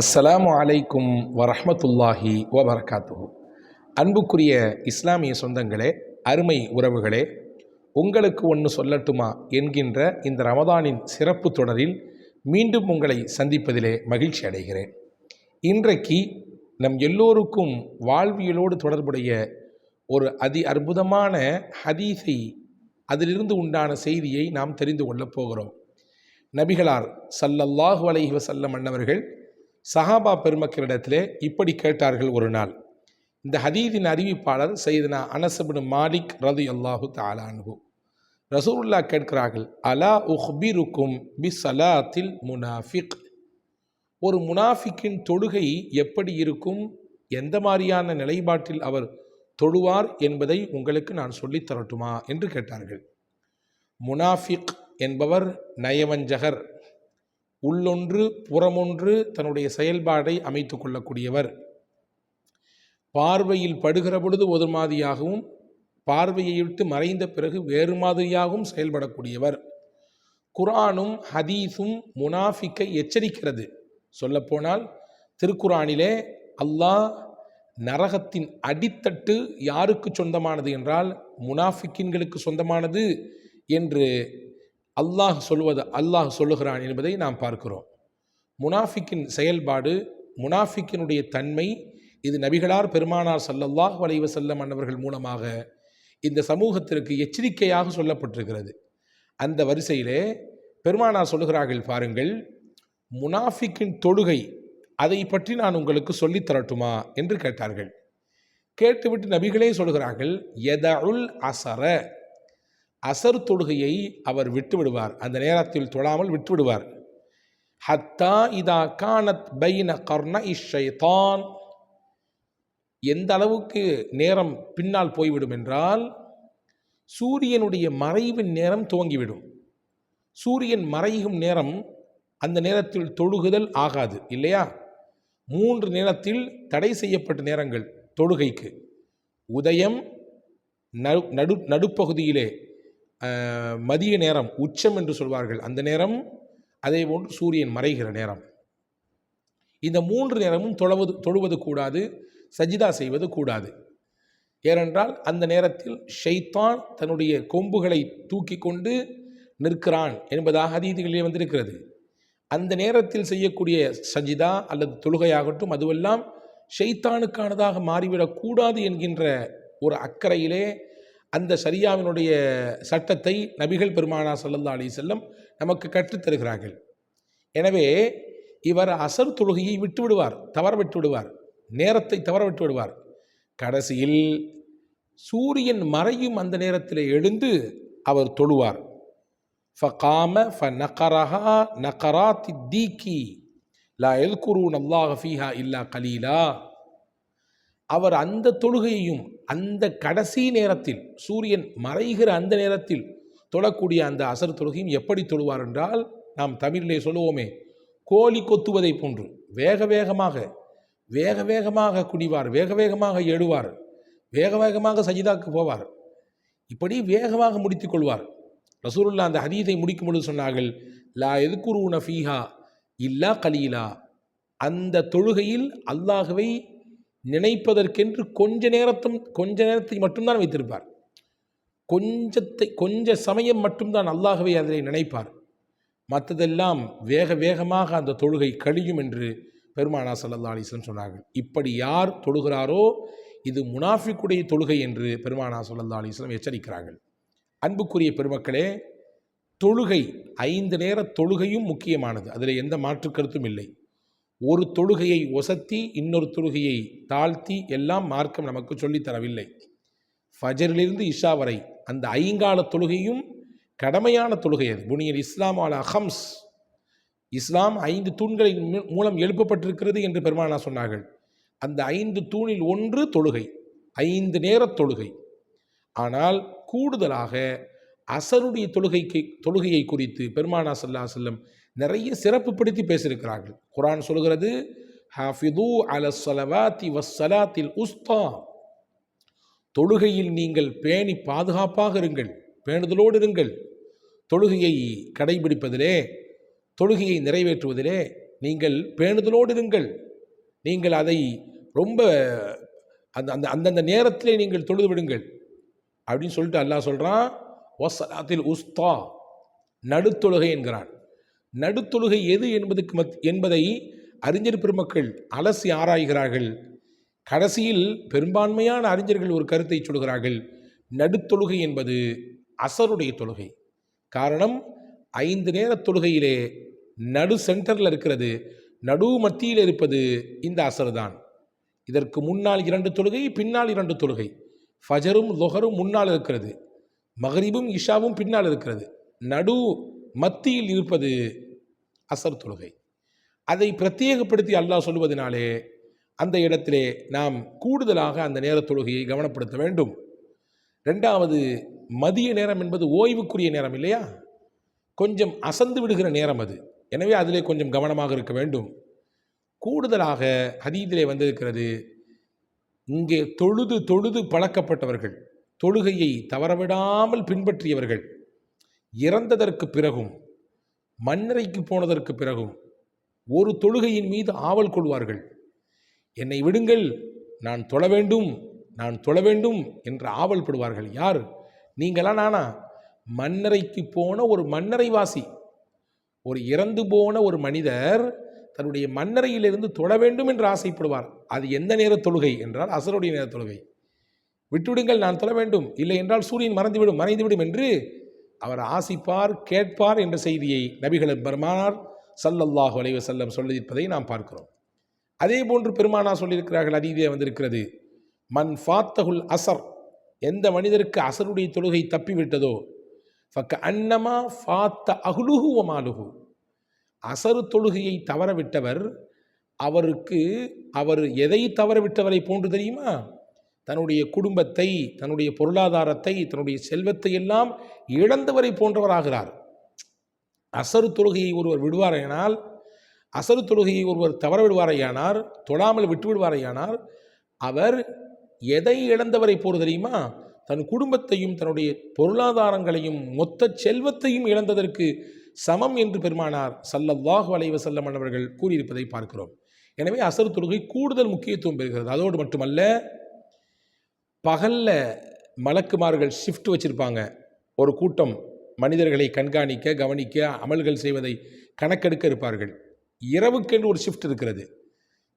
அஸ்ஸலாமு அலைக்கும் வரஹமத்துல்லாஹி வபரகாத்துஹு. அன்புக்குரிய இஸ்லாமிய சொந்தங்களே அருமை உறவுகளே உங்களுக்கு ஒன்று சொல்லட்டுமா என்கின்ற இந்த ரமதானின் சிறப்பு தொடரில் மீண்டும் உங்களை சந்திப்பதிலே மகிழ்ச்சி அடைகிறேன். இன்றைக்கு நம் எல்லோருக்கும் வாழ்வியலோடு தொடர்புடைய ஒரு அதி அற்புதமான ஹதீஸை அதிலிருந்து உண்டான செய்தியை நாம் தெரிந்து கொள்ளப் போகிறோம். நபிகளார் சல்லல்லாஹு அலைஹி வசல்லம் அன்னவர்கள் சஹாபா பெருமக்களிடத்திலே இப்படி கேட்டார்கள் ஒரு நாள். இந்த ஹதீதின் அறிவிப்பாளர் செய்தனா அனசபின் மாலிக் ரது அல்லாஹு தாலானு ரசூலுல்லா கேட்கிறார்கள் அலா உஹ்பிருக்கும் பி சலாத்தில் முனாஃபிக்? ஒரு முனாஃபிக்கின் தொழுகை எப்படி இருக்கும்? எந்த மாதிரியான நிலைப்பாட்டில் அவர் தொழுவார் என்பதை உங்களுக்கு நான் சொல்லித் தரட்டுமா? என்று கேட்டார்கள். முனாஃபிக் என்பவர் நயவஞ்சகர். உள்ளொன்று புறமொன்று தன்னுடைய செயல்பாடை அமைத்து கொள்ளக்கூடியவர். பார்வையில் படுகிற பொழுது ஒரு மாதிரியாகவும் பார்வையை விட்டு மறைந்த பிறகு வேறு மாதிரியாகவும் செயல்படக்கூடியவர். குரானும் ஹதீஸும் முனாஃபிக்கை எச்சரிக்கிறது. சொல்லப்போனால் திருக்குரானிலே அல்லாஹ் நரகத்தின் அடித்தட்டு யாருக்கு சொந்தமானது என்றால் முனாஃபிக்கின்களுக்கு சொந்தமானது என்று அல்லாஹ் சொல்வது அல்லாஹ் சொல்லுகிறான் என்பதை நாம் பார்க்கிறோம். முனாஃபிக்கின் செயல்பாடு முனாஃபிக்கினுடைய தன்மை இது நபிகளார் பெருமானார் சல்லல்லாஹ் வலைவ செல்லம் அன்னவர்கள் மூலமாக இந்த சமூகத்திற்கு எச்சரிக்கையாக சொல்லப்பட்டிருக்கிறது. அந்த வரிசையிலே பெருமானார் சொல்லுகிறார்கள் பாருங்கள் முனாஃபிக்கின் தொழுகை அதை பற்றி நான் உங்களுக்கு சொல்லித் தரட்டுமா என்று கேட்டார்கள். கேட்டுவிட்டு நபிகளே சொல்கிறார்கள் எதஉல் அசர அசர் தொழுகையை அவர் விட்டுவிடுவார். அந்த நேரத்தில் தொழாமல் விட்டுவிடுவார். ஹத்தா இதா கானத் பைன கர்ண இஷைதான் எந்த அளவுக்கு நேரம் பின்னால் போய்விடும் என்றால் சூரியனுடைய மறைவின் நேரம் துவங்கிவிடும். சூரியன் மறையும் நேரம் அந்த நேரத்தில் தொழுகுதல் ஆகாது இல்லையா? மூன்று நேரத்தில் தடை செய்யப்பட்ட நேரங்கள் தொழுகைக்கு. உதயம் நடு நடு நடுப்பகுதியிலே மதிய நேரம் உச்சம் என்று சொல்வார்கள். அந்த நேரம் அதே போன்று சூரியன் மறைகிற நேரம். இந்த மூன்று நேரமும் தொழுவது தொழுவது கூடாது சஜிதா செய்வது கூடாது. ஏனென்றால் அந்த நேரத்தில் ஷைத்தான் தன்னுடைய கொம்புகளை தூக்கி கொண்டு நிற்கிறான் என்பதாக அதீதிகளிலே வந்திருக்கிறது. அந்த நேரத்தில் செய்யக்கூடிய சஜிதா அல்லது தொழுகையாகட்டும் அதுவெல்லாம் ஷைத்தானுக்கானதாக மாறிவிடக்கூடாது என்கின்ற ஒரு அக்கறையிலே அந்த சரியாவினுடைய சட்டத்தை நபிகள் பெருமானா சல்லல்லா அலி செல்லம் நமக்கு கற்றுத் தருகிறார்கள். எனவே இவர் அசர் தொழுகையை விட்டு விடுவார் தவற விட்டு விடுவார் நேரத்தை தவற விட்டு விடுவார். கடைசியில் சூரியன் மறையும் அந்த நேரத்தில் எழுந்து அவர் தொழுவார். ஃபகாம ஃப நகரஹா நகராத்தி தீக்கி லா எல்குரூன் அல்லாஹ் ஃபீஹா இல்லா கலீலா. அவர் அந்த தொழுகையையும் அந்த கடைசி நேரத்தில் சூரியன் மறைகிற அந்த நேரத்தில் தொழக்கூடிய அந்த அசர் தொழுகையும் எப்படி தொழுவார் என்றால் நாம் தமிழிலே சொல்லுவோமே கோழி கொத்துவதை போன்று வேக வேகமாக வேக வேகமாக குடிவார் வேக வேகமாக எழுவார் வேக வேகமாக சஜிதாக்கு போவார். இப்படி வேகமாக முடித்து கொள்வார். ரசூருல்லா அந்த ஹதீதை முடிக்கும் பொழுது சொன்னார்கள் லா எதுக்குருன ஃபீஹா இல்லா கலீலா. அந்த தொழுகையில் அல்லாகவே நினைப்பதற்கென்று கொஞ்ச நேரத்தும் கொஞ்ச நேரத்தை மட்டும்தான் வைத்திருப்பார். கொஞ்சத்தை கொஞ்ச சமயம் மட்டும்தான் அல்லாகவே அதில் நினைப்பார். மற்றதெல்லாம் வேக வேகமாக அந்த தொழுகை கழியும் என்று பெருமானா சல்லா அலிஸ்லம் சொன்னார்கள். இப்படி யார் தொழுகிறாரோ இது முனாஃபிக்குடைய தொழுகை என்று பெருமானா சல்லா அலிஸ்லம் எச்சரிக்கிறார்கள். அன்புக்குரிய பெருமக்களே தொழுகை ஐந்து நேர தொழுகையும் முக்கியமானது. அதில் எந்த மாற்று கருத்தும் இல்லை. ஒரு தொழுகையை ஒசத்தி இன்னொரு தொழுகையை தாழ்த்தி எல்லாம் மார்க்கம் நமக்கு சொல்லித் தரவில்லை. ஃபஜரிலிருந்து இஷா வரை அந்த ஐங்கால தொழுகையும் கடமையான தொழுகை அது. புனியல் இஸ்லாம் அல் அஹம்ஸ். இஸ்லாம் ஐந்து தூண்களின் மூ- மூலம் எழுப்பப்பட்டிருக்கிறது என்று பெருமானா சொன்னார்கள். அந்த ஐந்து தூணில் ஒன்று தொழுகை ஐந்து நேர தொழுகை. ஆனால் கூடுதலாக அசருடைய தொழுகைக்கு தொழுகையை குறித்து பெருமானா சல்லா செல்லம் நிறைய சிறப்புப்படுத்தி பேசியிருக்கிறார்கள். குரான் சொல்கிறது ஹாஃபிது அல சலவாத்தி வஸ்ஸலாத்தில் உஸ்தா. தொழுகையில் நீங்கள் பேணி பாதுகாப்பாக இருங்கள் பேணுதலோடு இருங்கள். தொழுகையை கடைபிடிப்பதிலே தொழுகையை நிறைவேற்றுவதிலே நீங்கள் பேணுதலோடு இருங்கள். நீங்கள் அதை ரொம்ப அந்த அந்த அந்தந்த நேரத்திலே நீங்கள் தொழுது விடுங்கள். அப்படின்னு சொல்லிட்டு அல்லாஹ் சொல்கிறான் ஒசலாத்தில் உஸ்தா. நடுத்தொழுகை என்கிறான். நடுத்தொழுகை எது என்பதுக்கு மத் என்பதை அறிஞர் பெருமக்கள் அலசி ஆராய்கிறார்கள். கடைசியில் பெரும்பான்மையான அறிஞர்கள் ஒரு கருத்தை சொல்கிறார்கள். நடுத்தொழுகை என்பது அசருடைய தொழுகை. காரணம் ஐந்து நேர தொழுகையிலே நடு சென்டரில் இருக்கிறது நடு மத்தியில் இருப்பது இந்த அசர் தான் இதற்கு முன்னால் இரண்டு தொழுகை பின்னால் இரண்டு தொழுகை. ஃபஜரும் லொஹரும் முன்னால் இருக்கிறது. மகரிபும் இஷாவும் பின்னால் இருக்கிறது. நடு மத்தியில் இருப்பது அசர் தொழுகை. அதை பிரத்யேகப்படுத்தி அல்லாஹ் சொல்வதனாலே அந்த இடத்திலே நாம் கூடுதலாக அந்த நேர தொழுகையை கவனப்படுத்த வேண்டும். ரெண்டாவது மதிய நேரம் என்பது ஓய்வுக்குரிய நேரம் இல்லையா? கொஞ்சம் அசந்து விடுகிற நேரம் அது. எனவே அதிலே கொஞ்சம் கவனமாக இருக்க வேண்டும். கூடுதலாக ஹதீதிலே வந்திருக்கிறது இங்கே தொழுது தொழுது பழக்கப்பட்டவர்கள் தொழுகையை தவறவிடாமல் பின்பற்றியவர்கள் இறந்ததற்கு பிறகும் மண்ணறைக்கு போனதற்கு பிறகும் ஒரு தொழுகையின் மீது ஆவல் கொள்வார்கள். என்னை விடுங்கள் நான் தொழ வேண்டும் நான் தொழ வேண்டும் என்று ஆவல் படுவார்கள். யார்? நீங்களா நானா? மன்னரைக்கு போன ஒரு மன்னரை வாசி ஒரு இறந்து போன ஒரு மனிதர் தன்னுடைய மன்னரையிலிருந்து தொழ வேண்டும் என்று ஆசைப்படுவார். அது எந்த நேர தொழுகை என்றால் அசருடைய நேர தொழுகை. விட்டுவிடுங்கள் நான் தொழ வேண்டும். இல்லை என்றால் சூரியன் மறைந்துவிடும் மறைந்துவிடும் என்று அவர் ஆசிப்பார் கேட்பார் என்ற செய்தியை நபிகள் பெருமானார் சல்லல்லாஹு அலைவ செல்லம் சொல்லியிருப்பதை நாம் பார்க்கிறோம். அதே போன்று பெருமானா சொல்லியிருக்கிறார்கள் அதீதியாக வந்திருக்கிறது. மன் ஃபாத்தகுல் அசர் எந்த மனிதருக்கு அசருடைய தொழுகை தப்பிவிட்டதோ ஃபக்க அன்னமா ஃபாத்த அகுலுகு மாலுகு அசரு தொழுகையை தவறவிட்டவர் அவருக்கு அவர் எதை தவறவிட்டவரை போன்று தெரியுமா? தன்னுடைய குடும்பத்தை தன்னுடைய பொருளாதாரத்தை தன்னுடைய செல்வத்தை எல்லாம் இழந்தவரை போன்றவராகிறார். அசரு தொழுகையை ஒருவர் விடுவாரையானால் அசரு தொழுகையை ஒருவர் தவற விடுவாரையானார் தொழாமல் விட்டு விடுவாரையானார் அவர் எதை இழந்தவரை போர் தெரியுமா? தன் குடும்பத்தையும் தன்னுடைய பொருளாதாரங்களையும் மொத்த செல்வத்தையும் இழந்ததற்கு சமம் என்று பெருமானார் சல்லல்லாஹு வலைவ செல்லம் அவர்கள் கூறியிருப்பதை பார்க்கிறோம். எனவே அசரு தொழுகை கூடுதல் முக்கியத்துவம் பெறுகிறது. அதோடு மட்டுமல்ல பகலில் மலக்குமார்கள் ஷிஃப்ட் வச்சுருப்பாங்க. ஒரு கூட்டம் மனிதர்களை கண்காணிக்க கவனிக்க அமல்கள் செய்வதை கணக்கெடுக்க இருப்பார்கள். இரவுக்கென்று ஒரு ஷிஃப்ட் இருக்கிறது.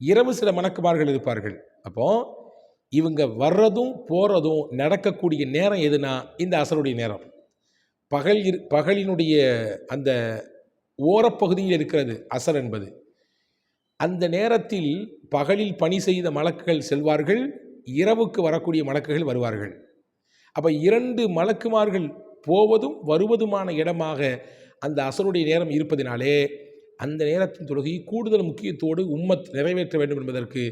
இரவு சில மணக்குமார்கள் இருப்பார்கள். அப்போ இவங்க வர்றதும் போகிறதும் நடக்கக்கூடிய நேரம் எதுனா இந்த அசருடைய நேரம். பகல் இரு பகலினுடைய அந்த ஓரப்பகுதியில் இருக்கிறது அசர் என்பது. அந்த நேரத்தில் பகலில் பணி செய்த மலக்குகள் செல்வார்கள். இரவுக்கு வரக்கூடிய மலக்குகள் வருவார்கள். அப்போ இரண்டு மலக்குமார்கள் போவதும் வருவதுமான இடமாக அந்த அசருடைய நேரம் இருப்பதினாலே அந்த நேரத்தின் தொழுகை கூடுதல் முக்கியத்தோடு உம்மத் நிறைவேற்ற வேண்டும் என்பதற்கு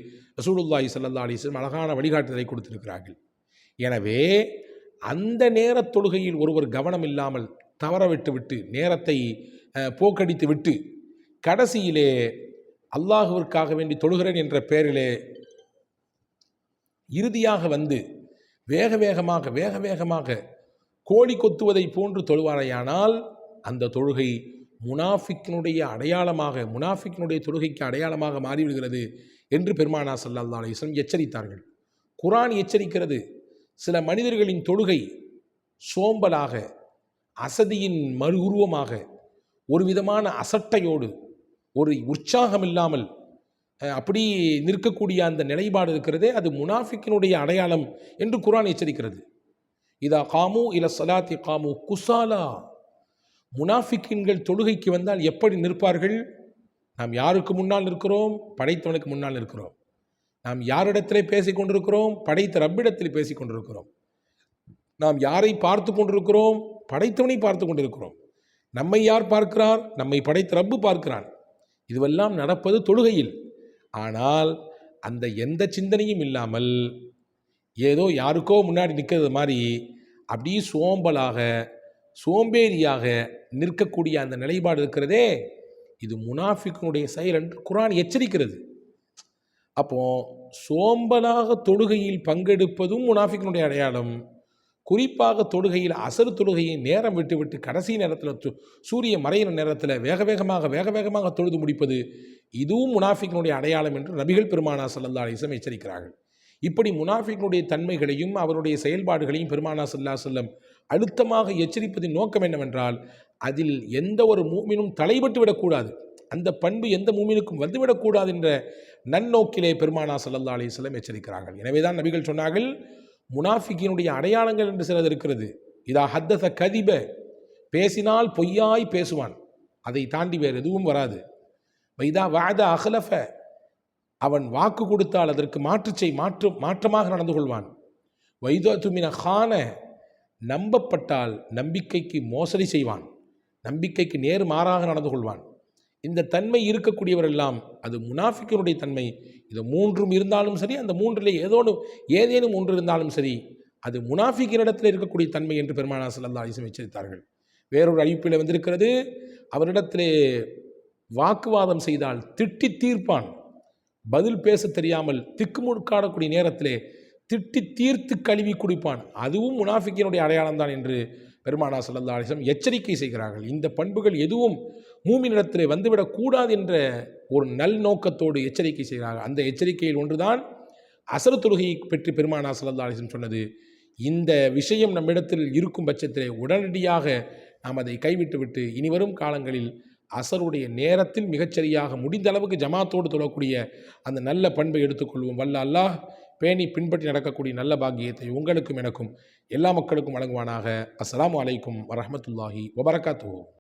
ரசூலுல்லாஹி சல்லா அலிஸ்லம் அழகான வழிகாட்டுதலை கொடுத்திருக்கிறார்கள். எனவே அந்த நேரத் தொழுகையில் ஒருவர் கவனம் இல்லாமல் தவறவிட்டு விட்டு நேரத்தை போக்கடித்து விட்டு கடைசியிலே அல்லாஹுவிற்காக வேண்டி தொழுகிறேன் என்ற பெயரிலே இறுதியாக வந்து வேக வேகமாக வேக வேகமாக கோழி கொத்துவதை போன்று தொழுவாரையானால் அந்த தொழுகை முனாஃபிக்கினுடைய அடையாளமாக முனாஃபிக்கினுடைய தொழுகைக்கு அடையாளமாக மாறிவிடுகிறது என்று பெருமானா சல்லா அலிஸ்லம் எச்சரித்தார்கள். குரான் எச்சரிக்கிறது. சில மனிதர்களின் தொழுகை சோம்பலாக அசதியின் மறு உருவமாக ஒரு விதமான அசட்டையோடு ஒரு உற்சாகம் இல்லாமல் அப்படி நிற்கக்கூடிய அந்த நிலைப்பாடு இருக்கிறதே அது முனாஃபிக்கினுடைய அடையாளம் என்று குரான் எச்சரிக்கிறது. இதா காமு இல சலாத்தி காமு குசாலா. முனாஃபிக்கின்கள் தொழுகைக்கு வந்தால் எப்படி நிற்பார்கள்? நாம் யாருக்கு முன்னால் நிற்கிறோம்? படைத்தவனுக்கு முன்னால் இருக்கிறோம் நாம் யாரிடத்திலே பேசிக் கொண்டிருக்கிறோம்? படைத்த ரப்பிடத்தில் பேசிக் கொண்டிருக்கிறோம். நாம் யாரை பார்த்து கொண்டிருக்கிறோம்? படைத்தவனை பார்த்து கொண்டிருக்கிறோம். நம்மை யார் பார்க்கிறார்? நம்மை படைத்த ரப்பு பார்க்கிறான். இதுவெல்லாம் நடப்பது தொழுகையில். ஆனால் அந்த எந்த சிந்தனையும் இல்லாமல் ஏதோ யாருக்கோ முன்னாடி நிற்கிறது மாதிரி அப்படியே சோம்பலாக சோம்பேறியாக நிற்கக்கூடிய அந்த நிலைப்பாடு இருக்கிறதே இது முனாஃபிக்கனுடைய செயல் என்று குரான் எச்சரிக்கிறது. அப்போ சோம்பலாக தொழுகையில் பங்கெடுப்பதும் முனாஃபிக்கினுடைய அடையாளம். குறிப்பாக தொழுகையில் அசரு தொழுகையை நேரம் விட்டுவிட்டு கடைசி நேரத்தில் சூரிய மறையின மறையிற நேரத்தில் வேக வேகமாக வேக வேகமாக தொழுது முடிப்பது இதுவும் முனாஃபிக்கினுடைய அடையாளம் என்று நபிகள் பெருமானா சல்லல்லா அலிசம் எச்சரிக்கிறார்கள். இப்படி முனாஃபிக்கினுடைய தன்மைகளையும் அவருடைய செயல்பாடுகளையும் பெருமானா சல்லா செல்லம் அழுத்தமாக எச்சரிப்பதின் நோக்கம் என்னவென்றால் அதில் எந்த ஒரு மூமினும் தலைபட்டு விடக்கூடாது அந்த பண்பு எந்த மூமினுக்கும் வந்துவிடக்கூடாது என்ற நன்னோக்கிலே பெருமானா சல்லல்லா அலிஸ்லம் எச்சரிக்கிறார்கள். எனவே தான் நபிகள் சொன்னார்கள் முனாஃபிக்கினுடைய அடையாளங்கள் என்று சிலது இருக்கிறது. இதா ஹத்தச கதிப பேசினால் பொய்யாய் பேசுவான். அதை தாண்டி வேறு எதுவும் வராது. வைதா வாத அகலஃப அவன் வாக்கு கொடுத்தால் அதற்கு மாற்றுச்சை மாற்று மாற்றமாக நடந்து கொள்வான். வைதா துமின ஹான நம்பப்பட்டால் நம்பிக்கைக்கு மோசடி செய்வான். நம்பிக்கைக்கு நேர் மாறாக நடந்து கொள்வான். இந்த தன்மை இருக்கக்கூடியவரெல்லாம் அது முனாஃபிக்கினுடைய தன்மை. இது மூன்றும் இருந்தாலும் சரி அந்த மூன்றிலே ஏதோனும் ஏதேனும் ஒன்று இருந்தாலும் சரி அது முனாஃபிக்கினிடத்தில் இருக்கக்கூடிய தன்மை என்று பெருமானா ஸல்லல்லாஹு அலைஹி எச்சரித்தார்கள். வேறொரு அழிப்பில் வந்திருக்கிறது அவரிடத்திலே வாக்குவாதம் செய்தால் திட்டி தீர்ப்பான். பதில் பேச தெரியாமல் திக்குமுழுக்காடக்கூடிய நேரத்திலே திட்டி தீர்த்து கழுவி குடிப்பான். அதுவும் முனாஃபிக்கினுடைய அடையாளம் தான் என்று பெருமானா ஸல்லல்லாஹு அலைஹி எச்சரிக்கை செய்கிறார்கள். இந்த பண்புகள் எதுவும் மூமினிடத்திலே வந்துவிடக் கூடாது என்ற ஒரு நல் நோக்கத்தோடு எச்சரிக்கை செய்கிறார்கள். அந்த எச்சரிக்கையில் ஒன்றுதான் அசரு தொழுகையை பற்றி பெருமானா சல்லா அலிசன் சொன்னது. இந்த விஷயம் நம்மிடத்தில் இருக்கும் பட்சத்திலே உடனடியாக நாம் அதை கைவிட்டுவிட்டு இனிவரும் காலங்களில் அசருடைய நேரத்தில் மிகச்சரியாக முடிந்த அளவுக்கு ஜமாத்தோடு தொழக்கூடிய அந்த நல்ல பண்பை எடுத்துக்கொள்வோம் வல்ல அல்லாஹ் பேணி பின்பற்றி நடக்கக்கூடிய நல்ல பாக்கியத்தை உங்களுக்கும் எனக்கும் எல்லா மக்களுக்கும் வழங்குவானாக. அஸ்ஸலாமு அலைக்கும் வரமத்துல்லாஹி வபரகாத்து